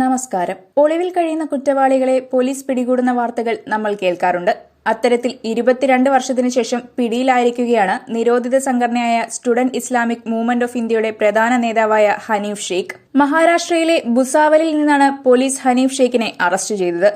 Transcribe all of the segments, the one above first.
നമസ്കാരം. ഒളിവിൽ കഴിയുന്ന കുറ്റവാളികളെ പോലീസ് പിടികൂടുന്ന വാർത്തകൾ നമ്മൾ കേൾക്കാറുണ്ട്. അത്തരത്തിൽ ഇരുപത്തിരണ്ട് വർഷത്തിനു ശേഷം പിടിയിലായിരിക്കുകയാണ് നിരോധിത സംഘടനയായ സ്റ്റുഡന്റ് ഇസ്ലാമിക് മൂവ്മെന്റ് ഓഫ് ഇന്ത്യയുടെ പ്രധാന നേതാവായ ഹനീഫ് ഷെയ്ഖ്. മഹാരാഷ്ട്രയിലെ ബുസാവലിൽ നിന്നാണ് പോലീസ് ഹനീഫ് ഷെയ്ഖിനെ അറസ്റ്റ് ചെയ്തത്.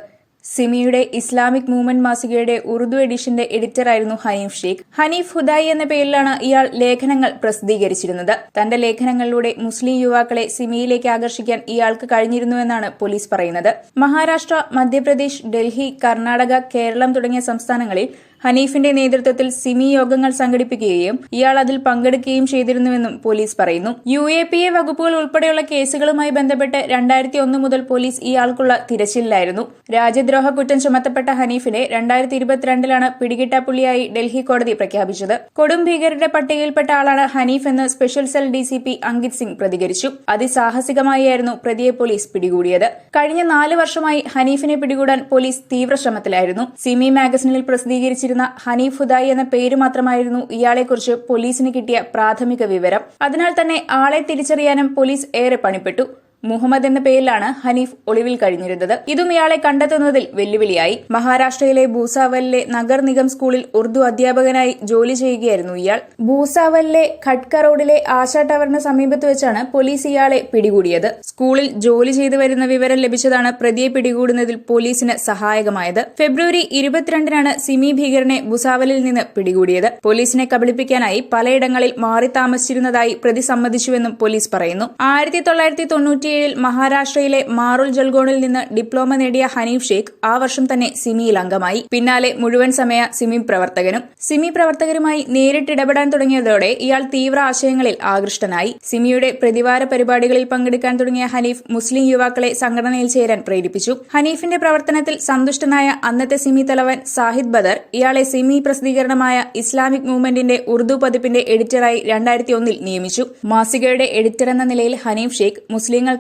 സിമിയുടെ ഇസ്ലാമിക് മൂവ്മെന്റ് മാസികയുടെ ഉറുദു എഡിഷന്റെ എഡിറ്ററായിരുന്നു ഹനീഫ് ഷെയ്ഖ്. ഹനീഫ് ഹുദായി എന്ന പേരിലാണ് ഇയാൾ ലേഖനങ്ങൾ പ്രസിദ്ധീകരിച്ചിരുന്നത്. തന്റെ ലേഖനങ്ങളിലൂടെ മുസ്ലിം യുവാക്കളെ സിമിയിലേക്ക് ആകർഷിക്കാൻ ഇയാൾക്ക് കഴിഞ്ഞിരുന്നുവെന്നാണ് പോലീസ് പറയുന്നത്. മഹാരാഷ്ട്ര മധ്യപ്രദേശ് ഡൽഹി കർണാടക കേരളം തുടങ്ങിയ സംസ്ഥാനങ്ങളിൽ ഹനീഫിന്റെ നേതൃത്വത്തിൽ സിമി യോഗങ്ങൾ സംഘടിപ്പിക്കുകയും ഇയാൾ അതിൽ പങ്കെടുക്കുകയും ചെയ്തിരുന്നുവെന്നും പോലീസ് പറയുന്നു. യു എ പി എ വകുപ്പുകൾ ഉൾപ്പെടെയുള്ള കേസുകളുമായി ബന്ധപ്പെട്ട് രണ്ടായിരത്തി ഒന്ന് മുതൽ പോലീസ് ഇയാൾക്കുള്ള തിരച്ചിലിലായിരുന്നു. രാജ്യദ്രോഹ കുറ്റം ചുമത്തപ്പെട്ട ഹനീഫിനെ രണ്ടായിരത്തി ഇരുപത്തിരണ്ടിലാണ് പിടികിട്ടാപ്പുള്ളിയായി ഡൽഹി കോടതി പ്രഖ്യാപിച്ചത്. കൊടും ഭീകരരുടെ പട്ടികയിൽപ്പെട്ട ആളാണ് ഹനീഫ് എന്ന് special cell DCP Ankit Singh പ്രതികരിച്ചു. അതിസാഹസികമായിരുന്നു പ്രതിയെ പോലീസ് പിടികൂടിയത്. കഴിഞ്ഞ നാല് വർഷമായി ഹനീഫിനെ പിടികൂടാൻ പോലീസ് തീവ്രശ്രമത്തിലായിരുന്നു സിമി മാഗസിനിൽ പ്രസിദ്ധീകരിച്ചിരുന്ന ഹനീഫ് ഹുദായി എന്ന പേര് മാത്രമായിരുന്നു ഇയാളെക്കുറിച്ച് പോലീസിന് കിട്ടിയ പ്രാഥമിക വിവരം. അതിനാൽ തന്നെ ആളെ തിരിച്ചറിയാനും പോലീസ് ഏറെ പണിപ്പെട്ടു. മുഹമ്മദ് എന്ന പേരിലാണ് ഹനീഫ് ഒളിവിൽ കഴിഞ്ഞിരുന്നത്. ഇതും ഇയാളെ കണ്ടെത്തുന്നതിൽ വെല്ലുവിളിയായി. മഹാരാഷ്ട്രയിലെ ഭൂസാവലിലെ നഗർ നിഗം സ്കൂളിൽ ഉറുദു അധ്യാപകനായി ജോലി ചെയ്യുകയായിരുന്നു ഇയാൾ. ഭൂസാവലിലെ ഖട്ക റോഡിലെ ആശാ ടവറിന് സമീപത്ത് വെച്ചാണ് പോലീസ് ഇയാളെ പിടികൂടിയത്. സ്കൂളിൽ ജോലി ചെയ്തു വരുന്ന വിവരം ലഭിച്ചതാണ് പ്രതിയെ പിടികൂടുന്നതിൽ പോലീസിന് സഹായകമായത്. ഫെബ്രുവരി ഇരുപത്തിരണ്ടിനാണ് സിമി ഭീകരനെ ഭൂസാവലിൽ നിന്ന് പിടികൂടിയത്. പോലീസിനെ കബളിപ്പിക്കാനായി പലയിടങ്ങളിൽ മാറി താമസിച്ചിരുന്നതായി പ്രതി സമ്മതിച്ചുവെന്നും പോലീസ് പറയുന്നു. ആയിരത്തി തൊള്ളായിരത്തി തൊണ്ണൂറ്റിയേഴിൽ മഹാരാഷ്ട്രയിലെ മാറുൽ ജൽഗോണിൽ നിന്ന് ഡിപ്ലോമ നേടിയ ഹനീഫ് ഷെയ്ഖ് ആ വർഷം തന്നെ സിമിയിൽ അംഗമായി. പിന്നാലെ മുഴുവൻ സമയ സിമി പ്രവർത്തകനും സിമി പ്രവർത്തകരുമായി നേരിട്ട് ഇടപെടാൻ തുടങ്ങിയതോടെ ഇയാൾ തീവ്ര ആശയങ്ങളിൽ ആകൃഷ്ടനായി. സിമിയുടെ പ്രതിവാര പരിപാടികളിൽ പങ്കെടുക്കാൻ തുടങ്ങിയ ഹനീഫ് മുസ്ലിം യുവാക്കളെ സംഘടനയിൽ ചേരാൻ പ്രേരിപ്പിച്ചു. ഹനീഫിന്റെ പ്രവർത്തനത്തിൽ സന്തുഷ്ടനായ അന്നത്തെ സിമി തലവൻ സാഹിദ് ബദർ ഇയാളെ സിമി പ്രസിദ്ധീകരണമായ ഇസ്ലാമിക് മൂവ്മെന്റിന്റെ ഉറുദു പതിപ്പിന്റെ എഡിറ്ററായി രണ്ടായിരത്തി ഒന്നിൽ നിയമിച്ചു. മാസികയുടെ എഡിറ്റർ എന്ന നിലയിൽ ഹനീഫ് ഷെയ്ഖ്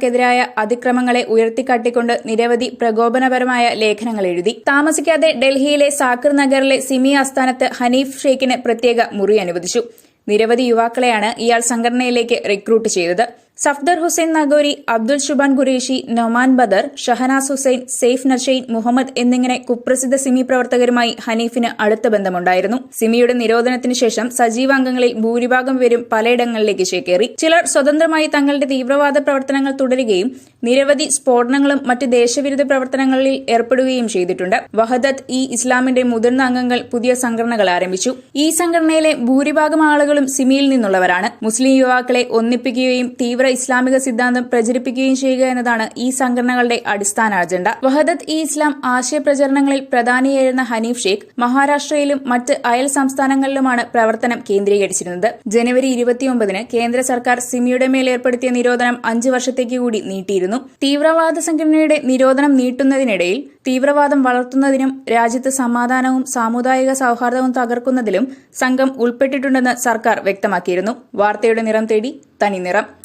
മുസ്ലിങ്ങൾക്കെതിരായ അതിക്രമങ്ങളെ ഉയർത്തിക്കാട്ടിക്കൊണ്ട് നിരവധി പ്രകോപനപരമായ ലേഖനങ്ങൾ എഴുതി. താമസിക്കാതെ ഡൽഹിയിലെ സാക്കിർ നഗറിലെ സിമി ആസ്ഥാനത്ത് ഹനീഫ് ഷെയ്ഖിന് പ്രത്യേക മുറി അനുവദിച്ചു. നിരവധി യുവാക്കളെയാണ് ഇയാൾ സംഘടനയിലേക്ക് റിക്രൂട്ട് ചെയ്തത്. സഫ്ദർ ഹുസൈൻ നഗോരി അബ്ദുൽ ഷുബാൻ ഖുറേഷി നൊമാൻ ബദർ ഷഹനാസ് ഹുസൈൻ സെയ്ഫ് നഷെയ്ൻ മുഹമ്മദ് എന്നിങ്ങനെ കുപ്രസിദ്ധ സിമി പ്രവർത്തകരുമായി ഹനീഫിന് അടുത്ത ബന്ധമുണ്ടായിരുന്നു. സിമിയുടെ നിരോധനത്തിന് ശേഷം സജീവ അംഗങ്ങളിൽ ഭൂരിഭാഗം പേരും പലയിടങ്ങളിലേക്ക് ചേക്കേറി. ചിലർ സ്വതന്ത്രമായി തങ്ങളുടെ തീവ്രവാദ പ്രവർത്തനങ്ങൾ തുടരുകയും നിരവധി സ്ഫോടനങ്ങളും മറ്റ് ദേശവിരുദ്ധ പ്രവർത്തനങ്ങളിൽ ഏർപ്പെടുകയും ചെയ്തിട്ടുണ്ട്. വഹദത്ത് ഇ ഇസ്ലാമിന്റെ മുതിർന്ന അംഗങ്ങൾ പുതിയ സംഘടനകൾ ആരംഭിച്ചു. ഈ സംഘടനയിലെ ഭൂരിഭാഗം ആളുകളും സിമിയിൽ നിന്നുള്ളവരാണ്. മുസ്ലിം യുവാക്കളെ ഒന്നിപ്പിക്കുകയും തീവ്ര ഇസ്ലാമിക സിദ്ധാന്തം പ്രചരിപ്പിക്കുകയും ചെയ്യുക എന്നതാണ് ഈ സംഘടനകളുടെ അടിസ്ഥാന അജണ്ട. വഹദത്ത് ഇ ഇസ്ലാം ആശയപ്രചരണങ്ങളിൽ പ്രധാനിയായിരുന്ന ഹനീഫ് ഷേഖ് മഹാരാഷ്ട്രയിലും മറ്റ് അയൽ സംസ്ഥാനങ്ങളിലുമാണ് പ്രവർത്തനം കേന്ദ്രീകരിച്ചിരുന്നത്. ജനുവരി ഇരുപത്തിയൊമ്പതിന് കേന്ദ്ര സർക്കാർ സിമിയുടെ മേൽ ഏർപ്പെടുത്തിയ നിരോധനം അഞ്ചു വർഷത്തേക്ക് കൂടി നീട്ടിയിരുന്നു. തീവ്രവാദ സംഘടനയുടെ നിരോധനം നീട്ടുന്നതിനിടയിൽ തീവ്രവാദം വളർത്തുന്നതിനും രാജ്യത്ത് സമാധാനവും സാമുദായിക സൌഹാർദ്ദവും തകർക്കുന്നതിലും സംഘം ഉൾപ്പെട്ടിട്ടുണ്ടെന്ന് സർക്കാർ വ്യക്തമാക്കിയിരുന്നു. വാർത്തയുടെ നിറം തേടി തനി നിറം